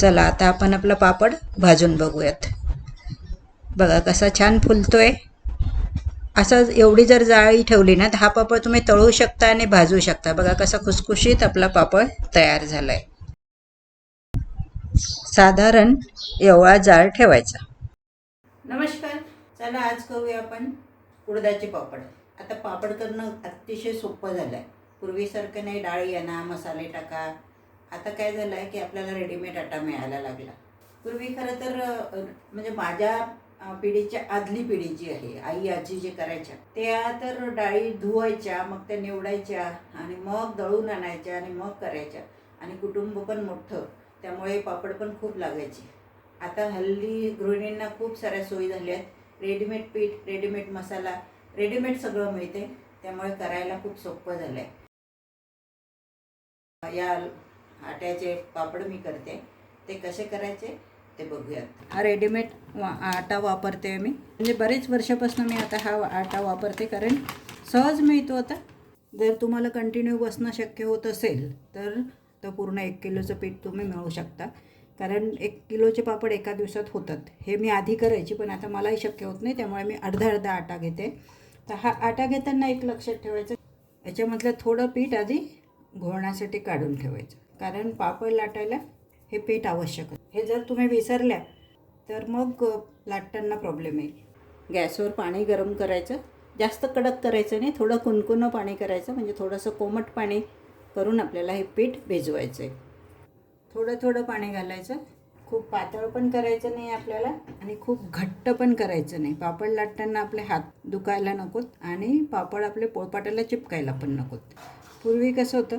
चला आता आपण आपला पापड भाजून बघूयात. बघा कसा छान फुलतोय. असं एवढी जर जाळी ठेवली ना तर हा पापड तुम्ही तळू शकता आणि भाजू शकता. बघा कसा खुसखुशीत आपला पापड तयार झालाय. साधारण एवढा जाळ ठेवायचा. नमस्कार. चला आज करूया आपण उडदाचे पापड. आता पापड करणं अतिशय सोपं झालं आहे पूर्वीसारखं नाही डाळी आणा मसाले टाका. आता काय झालं आहे की आपल्याला रेडीमेड आटा मिळायला लागला. पूर्वी खरं तर म्हणजे माझ्या पिढीच्या आदली पिढी जी आहे आई आजी जे करायच्या त्या तर डाळी धुवायच्या मग त्या निवडायच्या आणि मग दळून आणायच्या आणि मग करायच्या. आणि कुटुंब पण मोठं त्यामुळे पापड पण खूप लागायचे. आता हल्ली गृहिणींना खूप साऱ्या सोयी झाल्या आहेत. रेडीमेड पीठ रेडीमेड मसाला रेडीमेड सगळं मिळते त्यामुळे करायला खूप सोपं झालं आहे या आट्याचे पापड मी करते. ते कसे करायचे ते बघूयात. हा रेडीमेड वा आटा वापरते मी. म्हणजे बरेच वर्षापासून मी आता हा आटा वापरते कारण सहज मिळतो आता. जर तुम्हाला कंटिन्यू बसणं शक्य होत असेल तर तर पूर्ण एक किलोचं पीठ तुम्ही मिळवू शकता. कारण एक किलोचे पापड एका दिवसात होतात. हे मी आधी करायची पण आता मलाही शक्य होत नाही त्यामुळे मी अर्धा अर्धा आटा घेते. तर हा आटा घेताना एक लक्षात ठेवायचं याच्यामधलं थोडं पीठ आधी घोळण्यासाठी काढून ठेवायचं. कारण पापड लाटायला हे पीठ आवश्यक आहे हे जर तुम्ही विसरल्या तर मग लाटताना प्रॉब्लेम येईल. गॅसवर पाणी गरम करायचं. जास्त कडक करायचं नाही थोडं कुणकुणं पाणी करायचं. म्हणजे थोडंसं कोमट पाणी करून आपल्याला हे पीठ भिजवायचं आहे थोडं थोडं पाणी घालायचं. खूप पातळ पण करायचं नाही आपल्याला आणि खूप घट्ट पण करायचं नाही. पापड लाटताना आपले हात दुखायला नकोत आणि पापड आपले पोळपाटाला चिपकायला पण नकोत. पूर्वी कसं होतं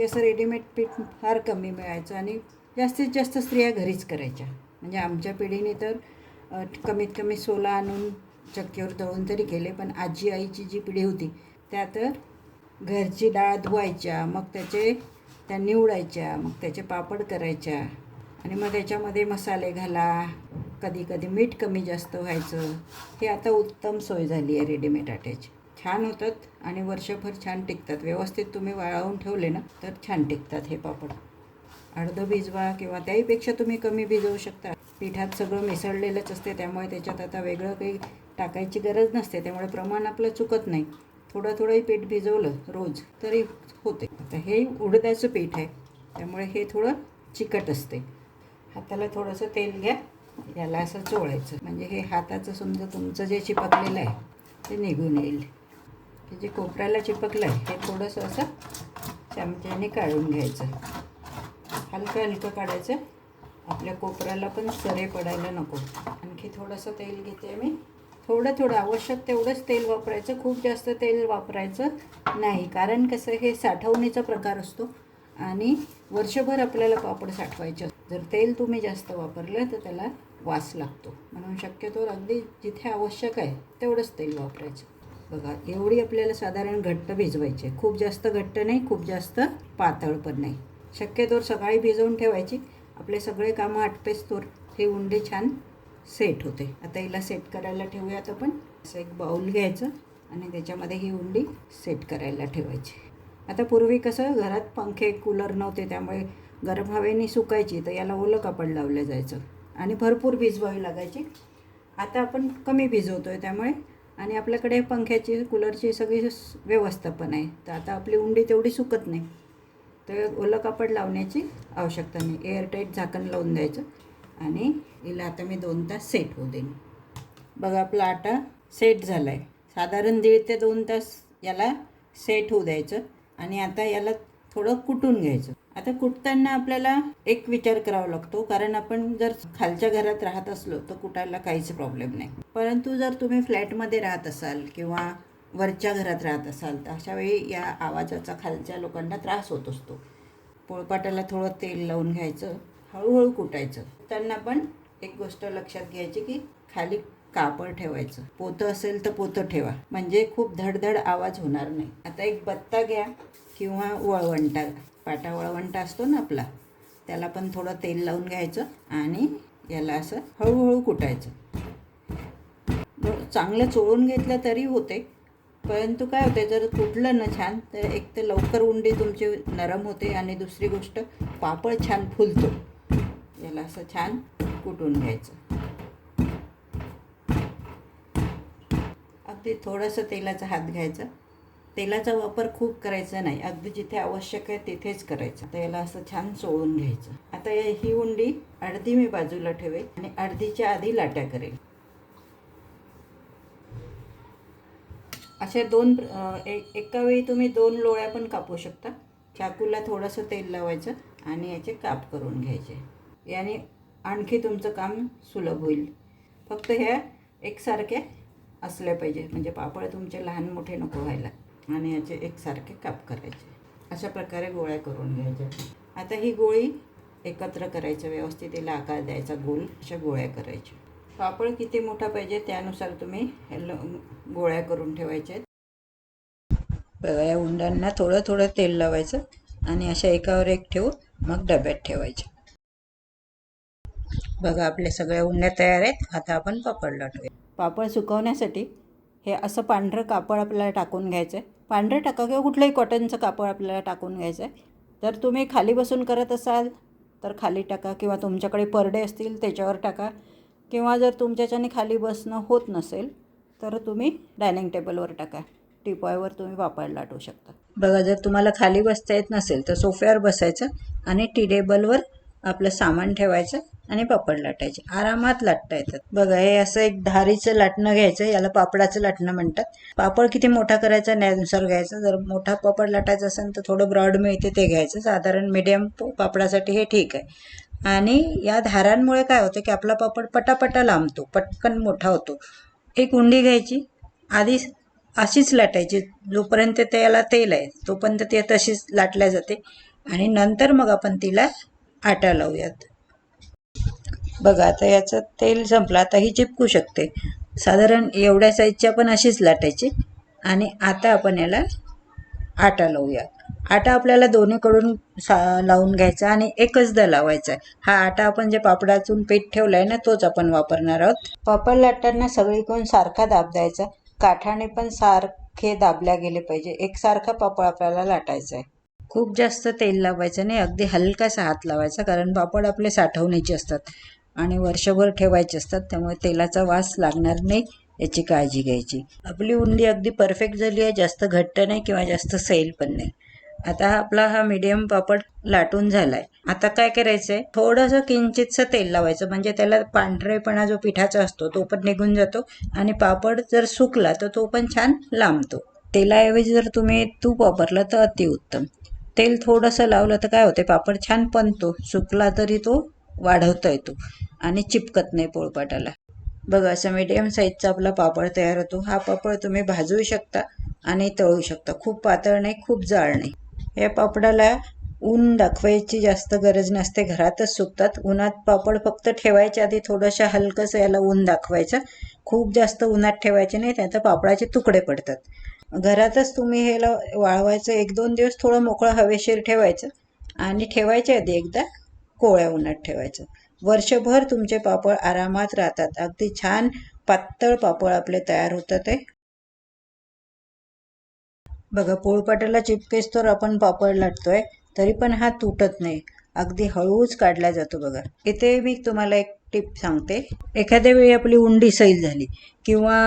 की असं रेडीमेड पीठ फार कमी मिळायचं आणि जास्तीत जास्त स्त्रिया घरीच करायच्या. म्हणजे आमच्या पिढीने तर कमीत कमी सोला आणून चक्कीवर दळून तरी केले पण आजी आईची जी पिढी होती त्या तर घरची डाळ धुवायच्या मग त्याचे त्या निवडायच्या मग त्याचे पापड करायच्या आणि मग त्याच्यामध्ये मसाले घाला. कधी कधी मीठ कमी जास्त व्हायचं. हे आता उत्तम सोय झाली आहे रेडीमेड आट्याची. छान होतात आणि वर्षभर छान टिकतात. व्यवस्थित तुम्ही वाळवून ठेवले ना तर छान टिकतात हे पापड. अर्धं भिजवा किंवा त्याहीपेक्षा तुम्ही कमी भिजवू शकता. पिठात सगळं मिसळलेलंच असते त्यामुळे त्याच्यात आता वेगळं काही टाकायची गरज नसते. त्यामुळे प्रमाण आपलं चुकत नाही. थोडं थोडंही पीठ भिजवलं रोज तरी होते. आता हे उडदाचं पीठ आहे त्यामुळे हे थोडं चिकट असते. हाताला थोडंसं तेल घ्या याला असं चोळायचं. म्हणजे हे हाताचं समजा तुमचं जे चिपकलेलं आहे ते निघून येईल. हे जे कोपऱ्याला चिपकलं आहे हे थोडंसं असं चमच्याने काढून घ्यायचं. हलकं हलकं काढायचं. आपल्या कोपऱ्याला पण सरे पडायला नको. आणखी थोडंसं तेल घेते मी. थोडं थोडं आवश्यक तेवढंच तेल वापरायचं. खूप जास्त तेल वापरायचं नाही. कारण कसं हे साठवणीचा प्रकार असतो. आणि वर्षभर आपल्याला पापड साठवायचे जर तेल तुम्ही जास्त वापरलं तर त्याला वास लागतो. म्हणून शक्यतो अगदी जिथे आवश्यक आहे तेवढंच तेल वापरायचं. बघा एवढी आपल्याला साधारण घट्ट भिजवायची आहे. खूप जास्त घट्ट नाही खूप जास्त पातळ पण नाही. शक्यतोवर सकाळी भिजवून ठेवायची. आपले सगळे कामं आटपेस्तोर हे उंडे छान सेट होते. आता हिला सेट करायला ठेवूयात आपण. असं एक बाऊल घ्यायचं आणि त्याच्यामध्ये ही उंडी सेट करायला ठेवायची. आता पूर्वी कसं घरात पंखे कूलर नव्हते त्यामुळे गरम हवेने सुकायची तर याला ओलं कापड लावलं जायचं. आणि भरपूर भिजवावी लागायची. आता आपण कमी भिजवतो आहे त्यामुळे आणि आपल्याकडे पंख्याची कूलरची सगळी व्यवस्था पण आहे. तर आता आपली उंडी तेवढी सुकत नाही. तर ओलं कापड लावण्याची आवश्यकता नाही. एअरटाईट झाकण लावून द्यायचं. आणि हिला आता मी दोन तास सेट होऊ देईन. बघा आपला आटा सेट झाला आहे साधारण दीड ते दोन तास याला सेट होऊ द्यायचं. आणि आता याला थोडं कुटून घ्यायचं. आता कुटताना आपल्याला एक विचार करावा लागतो कारण आपण जर खालच्या घरात राहत असलो तर कुटायला काहीच प्रॉब्लेम नाही. परंतु जर तुम्ही फ्लॅटमध्ये राहत असाल किंवा वरच्या घरात राहत असाल तर अशा वेळी या आवाजाचा खालच्या लोकांना त्रास होत असतो. पोळपाटाला थोडं तेल लावून घ्यायचं हळूहळू कुटायचं. त्यांना पण एक गोष्ट लक्षात घ्यायची की खाली कापड ठेवायचं. पोतं असेल तर पोतं ठेवा. म्हणजे खूप धडधड आवाज होणार नाही. आता एक बत्ता घ्या. किंवा वळवंटा पाटा वळवंटा असतो ना आपला त्याला पण थोडं तेल लावून घ्यायचं आणि याला असं हळूहळू कुटायचं. मग चांगलं चोळून घेतलं तरी होते परंतु काय होते जर कुटलं ना छान तर एक तर लवकर उंडी तुमची नरम होते आणि दुसरी गोष्ट पापड छान फुलतो. याला असं छान कुटून घ्यायचं. अगदी थोडंसं तेलाचा हात घ्यायचा. तेलाचा वापर खूप करायचा नाही. अगदी जिथे आवश्यक आहे तिथेच करायचं. तर याला असं छान चोळून घ्यायचं. आता ही उंडी अर्धी मी बाजूला ठेवेल आणि अर्धीच्या आधी लाट्या करेल. अशा दोन एक एका वेळी तुम्ही दोन लोळ्या पण कापू शकता. चाकूला थोडंसं तेल लावायचं आणि याचे काप करून घ्यायचे. याने आणखी तुमचं काम सुलभ होईल. फक्त ह्या एकसारख्या असल्या पाहिजे. म्हणजे पापड तुमचे लहान मोठे नको व्हायला. आणि याचे एकसारखे काप करायचे. अशा प्रकारे गोळ्या करून घ्यायच्या. आता ही गोळी एकत्र करायचं व्यवस्थित तिला आकार द्यायचा गोल अशा गोळ्या करायच्या. पापड किती मोठा पाहिजे त्यानुसार तुम्ही हे ल- गोळ्या करून ठेवायच्या बघा या उंडांना थोडं थोडं तेल लावायचं आणि अशा एकावर एक ठेवून मग डब्यात ठेवायचे. बघा आपल्या सगळ्या उंड्या तयार आहेत. आता आपण पापड लाटूया. पापड सुकवण्यासाठी हे असं पांढरं कापड आपल्याला टाकून घ्यायचं आहे. पांढरं टाका किंवा कुठलंही कॉटनचं कापड आपल्याला टाकून घ्यायचं आहे. जर तुम्ही खाली बसून करत असाल तर खाली टाका किंवा तुमच्याकडे परडे असतील त्याच्यावर टाका. किंवा जर तुमच्याच्याने खाली बसणं होत नसेल तर तुम्ही डायनिंग टेबलवर टाका. टिपॉयवर तुम्ही वापर लाटू शकता. बघा जर तुम्हाला खाली बसता येत नसेल तर सोफ्यावर बसायचं आणि टी टेबलवर आपलं सामान ठेवायचं आणि पापड लाटायचे. आरामात लाटता येतात. बघा हे असं एक धारीचं लाटणं घ्यायचं याला पापडाचं लाटणं म्हणतात. पापड किती मोठा करायचा न्यायानुसार घ्यायचं. जर मोठा पापड लाटायचा असेल तर थोडं ब्रॉड मिळते ते घ्यायचं. साधारण मीडियम पापडासाठी हे ठीक आहे. आणि या धारांमुळे काय होतं की आपला पापड पटापटा लांबतो पटकन मोठा होतो. एक उंडी घ्यायची आधी अशीच लाटायची. जोपर्यंत त्याला तेल आहे तोपर्यंत ती तशीच लाटल्या जाते. आणि नंतर मग आपण तिला आटा लावूयात. बघा आता याचं तेल संपलं. आता ही चिपकू शकते. साधारण एवढ्या साईजच्या पण अशीच लाटायची. आणि आता आपण याला आटा लावूया आटा आपल्याला दोन्हीकडून सा लावून घ्यायचा आणि एकचदा लावायचा आहे. हा आटा आपण जे पापडातून पीठ ठेवलं आहे ना तोच आपण वापरणार आहोत. पापड लाटताना सगळीकडून सारखा दाब द्यायचा. काठाने पण सारखे दाबल्या गेले पाहिजे. एकसारखा पापड आपल्याला लाटायचा आहे. खूप जास्त तेल लावायचं नाही अगदी हलकासा हात लावायचा कारण पापड आपले साठवण्याचे असतात आणि वर्षभर ठेवायचे असतात त्यामुळे तेलाचा वास लागणार नाही याची काळजी घ्यायची. आपली उंडी अगदी परफेक्ट झाली आहे जास्त घट्ट नाही किंवा जास्त सैल पण नाही. आता आपला हा मीडियम पापड लाटून झाला आहे आता काय करायचं आहे थोडंसं किंचितचं तेल लावायचं म्हणजे त्याला पांढरेपणा जो पिठाचा असतो तो पण निघून जातो आणि पापड जर सुकला तर तो पण छान लांबतो. तेलाऐवजी जर तुम्ही तूप वापरलं तर अतिउत्तम. तेल थोडंसं लावलं तर काय होते पापड छान बनतो सुकला तरी तो वाढवता येतो आणि चिपकत नाही पोळपाटाला. बघा असं मीडियम साईजचा आपला पापड तयार होतो. हा पापड तुम्ही भाजू शकता आणि तळू शकता. खूप पातळ नाही खूप जाळ नाही. या पापडाला ऊन दाखवायची जास्त गरज नसते. घरातच सुकतात. उन्हात पापड फक्त ठेवायच्या आधी थोडंसं हलकंसं याला ऊन दाखवायचं. खूप जास्त उन्हात ठेवायचे नाही त्यात पापडाचे तुकडे पडतात. घरातच तुम्ही ह्याला वाळवायचं एक दोन दिवस थोडं मोकळं हवेशीर ठेवायचं आणि ठेवायच्या आधी एकदा कोळ्या उन्हात ठेवायचं. वर्षभर तुमचे पापड आरामात राहतात. अगदी छान पातळ पापड आपले तयार होतात ते बघा पोळपाटाला चिपकेस तर आपण पापड लाटतोय तरी पण हा तुटत नाही. अगदी हळूच काढला जातो बघा. इथे मी तुम्हाला एक टिप सांगते. एखाद्या वेळी आपली उंडी सैल झाली किंवा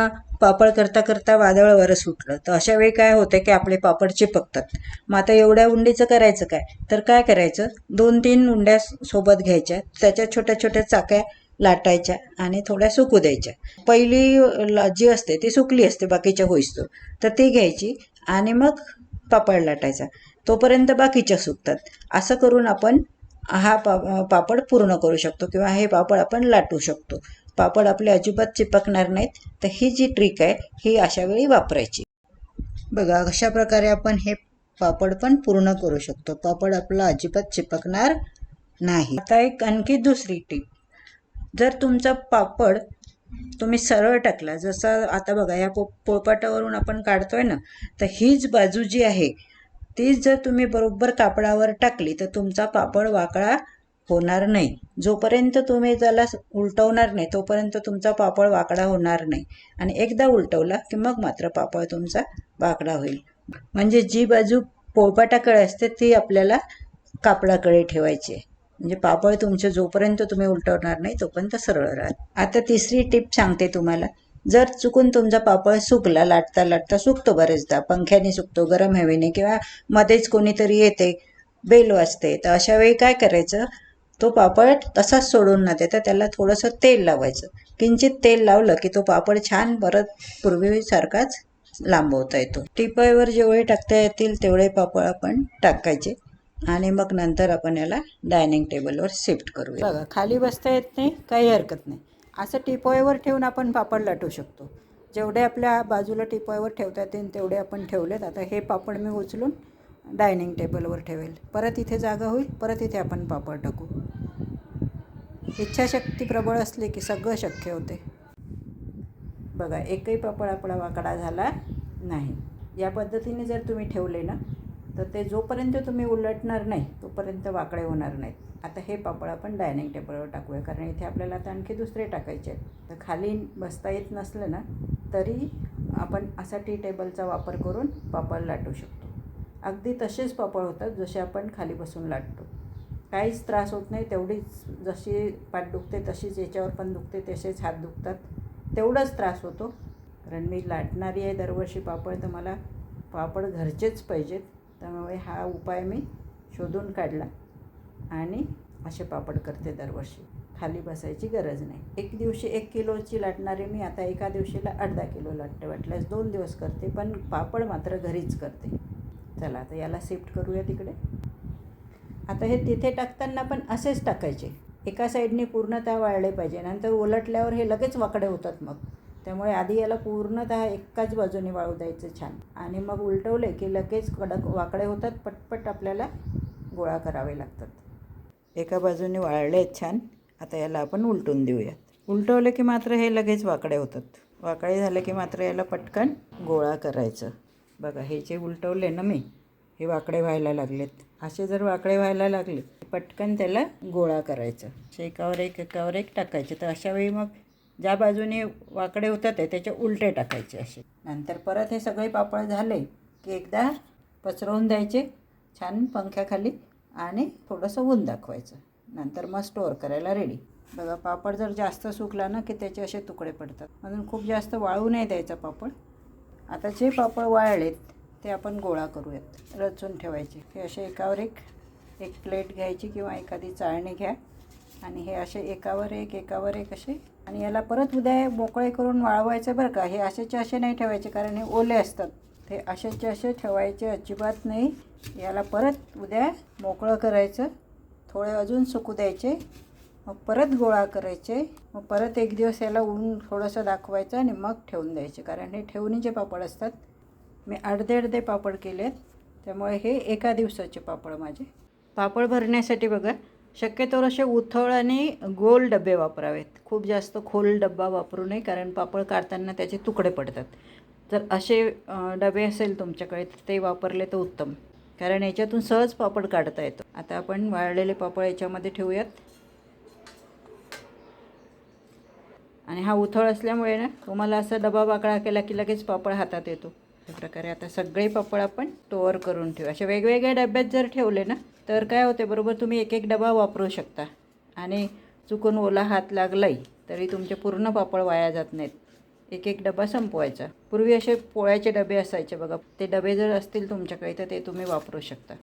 पापड करता करता वादळ सुटलं. तर अशा वेळी काय होतं की आपले पापड चिपकतात. मग आता एवढ्या उंडीचं करायचं काय? तर काय करायचं? दोन तीन उंड्या सोबत घ्यायच्या. त्याच्या छोट्या छोट्या चाक्या लाटायच्या आणि थोड्या सुकू द्यायच्या. पहिली ला- जी असते ती सुकली असते बाकीच्या होईस्तो तर ती घ्यायची आणि मग पापड लाटायचा. तोपर्यंत बाकीच्या सुकतात. असं करून आपण हा पा पापड पूर्ण करू शकतो किंवा हे पापड आपण लाटू शकतो. पापड आपले अजिबात चिपकणार नाहीत. तर ही जी ट्रिक आहे ही अशा वेळी वापरायची. बघा अशा प्रकारे आपण हे पापड पण पूर्ण करू शकतो. पापड आपला अजिबात चिपकणार नाही. आता एक आणखी दुसरी टीप जर तुमचा पापड तुम्ही सरळ टाकला जसं आता बघा या पो पोळपाटावरून आपण काढतोय ना तर हीच बाजू जी आहे तीच जर तुम्ही बरोबर कापडावर टाकली तर तुमचा पापड वाकळा होणार नाही. जोपर्यंत तुम्ही त्याला उलटवणार नाही तोपर्यंत तुमचा पापड वाकडा होणार नाही. आणि एकदा उलटवला की मग मात्र पापड तुमचा वाकडा होईल. म्हणजे जी बाजू पोळपाटाकडे असते ती आपल्याला कापडाकडे ठेवायची आहे. म्हणजे पापड तुमचे जोपर्यंत तुम्ही उलटवणार नाही तोपर्यंत सरळ राहत. आता तिसरी टिप सांगते तुम्हाला. जर चुकून तुमचा पापड सुकला लाटता लाटता सुकतो बरेचदा पंख्याने सुकतो गरम हवेने किंवा मध्येच कोणीतरी येते बेल वाजते तर अशा वेळी काय करायचं? तो पापड तसाच सोडून न देता त्याला थोडंसं तेल लावायचं. किंचित तेल लावलं की तो पापड छान परत पूर्वीसारखाच लांबवता येतो. टिपाईवर जेवढे टाकता येतील तेवढे पापड आपण टाकायचे आणि मग नंतर आपण याला डायनिंग टेबलवर शिफ्ट करूया. बघा खाली बसता येत नाही काही हरकत नाही. असं टिपॉयवर ठेवून आपण पापड लाटू शकतो. जेवढे आपल्या बाजूला टिपॉयवर ठेवता येतील तेवढे आपण ठेवलेत. आता हे पापड मी उचलून डायनिंग टेबलवर ठेवेल. परत इथे जागा होईल परत इथे आपण पापड टाकू. इच्छाशक्ती प्रबळ असली की सगळं शक्य होते. बघा एकही पापड आपला वाकडा झाला नाही. या पद्धतीने जर तुम्ही ठेवले ना तर ते जोपर्यंत तुम्ही उलटणार नाही तोपर्यंत वाकडे होणार नाहीत. आता हे पापड आपण डायनिंग टेबलवर टाकूया कारण इथे आपल्याला आता आणखी दुसरे टाकायचे आहेत. तर खाली बसता येत नसलं ना तरी आपण असा टी टेबलचा वापर करून पापड लाटू शकतो. अगदी तसेच पापड होतात जसे आपण खाली बसून लाटतो. काहीच त्रास होत नाही तेवढीच जशी पाठ दुखते तशीच याच्यावर पण दुखते तसेच हात दुखतात तेवढाच त्रास होतो. कारण मी लाटणारी आहे दरवर्षी पापड तर मला पापड घरचेच पाहिजेत. त्यामुळे हा उपाय मी शोधून काढला आणि असे पापड करते दरवर्षी. खाली बसायची गरज नाही. एक दिवशी एक किलोची लाटणारी मी आता एका दिवशीला अर्धा किलो लाटते. वाटल्यास दोन दिवस करते पण पापड मात्र घरीच करते. चला आता याला शिफ्ट करूया तिकडे. आता हे तिथे टाकताना पण असेच टाकायचे. एका साईडने पूर्णतः वाळले पाहिजे नंतर उलटल्यावर हे लगेच वाकडे होतात मग. त्यामुळे आधी याला पूर्णतः एकाच बाजूने वाळू द्यायचं छान. आणि मग उलटवले की लगेच कडक वाकडे होतात पटपट आपल्याला गोळा करावे लागतात. एका बाजूने वाळले आहेत छान. आता याला आपण उलटून देऊयात. उलटवले की मात्र हे लगेच वाकडे होतात. वाकडे झाले की मात्र याला पटकन गोळा करायचं. बघा हे जे उलटवले ना मी हे वाकडे व्हायला लागलेत. असे जर वाकडे व्हायला लागले पटकन त्याला गोळा करायचं. असे एकावर एक एकावर एक टाकायचे. तर अशा वेळी मग ज्या बाजूने वाकडे होतात आहे त्याचे उलटे टाकायचे असे. नंतर परत हे सगळे पापड झाले की एकदा पसरवून द्यायचे छान पंख्याखाली आणि थोडंसं ऊन दाखवायचं. नंतर मग स्टोअर करायला रेडी बघा पापड जर जास्त सुकला ना की त्याचे असे तुकडे पडतात. म्हणून खूप जास्त वाळू नाही द्यायचा पापड. आता जे पापड वाळलेत ते आपण गोळा करूयात. रचून ठेवायचे. हे असे एकावर एक एक प्लेट घ्यायची किंवा एखादी चाळणी घ्या. आणि हे असे एकावर एक एकावर एक असे. आणि याला परत उद्या मोकळे करून वाळवायचं बरं का. हे असेचे असे नाही ठेवायचे कारण हे ओले असतात. ते असेचे असे ठेवायचे अजिबात नाही. याला परत उद्या मोकळं करायचं. थोडे अजून सुकू द्यायचे. मग परत गोळा करायचे. मग परत एक दिवस याला ऊन थोडंसं दाखवायचं आणि मग ठेवून द्यायचे. कारण हे ठेवणीचे पापड असतात. मी अर्धे अर्धे पापड केले आहेत त्यामुळे हे एका दिवसाचे पापड माझे. पापड भरण्यासाठी बघा शक्यतोवर असे उथळ आणि गोल डबे वापरावेत. खूप जास्त खोल डब्बा वापरू नये कारण पापड काढताना त्याचे तुकडे पडतात. जर असे डबे असेल तुमच्याकडे तर ते वापरले तर उत्तम. कारण याच्यातून सहज पापड काढता येतो. आता आपण वाळलेले पापड याच्यामध्ये ठेवूयात. आणि हा उथळ असल्यामुळे ना तुम्हाला असा डबा वाकडा केला की लगेच पापड हातात येतो. अशा प्रकारे आता सगळे पापड आपण स्टोअर करून ठेवू. अशा वेगवेगळ्या डब्यात जर ठेवले ना तर काय होते बरोबर तुम्ही एक एक डबा वापरू शकता. आणि चुकून ओला हात लागलाही तरी तुमचे पूर्ण पापड वाया जात नाहीत. एक एक डबा संपवायचा. पूर्वी असे पोळ्याचे डबे असायचे बघा. ते डबे जर असतील तुमच्याकडे तर ते तुम्ही वापरू शकता.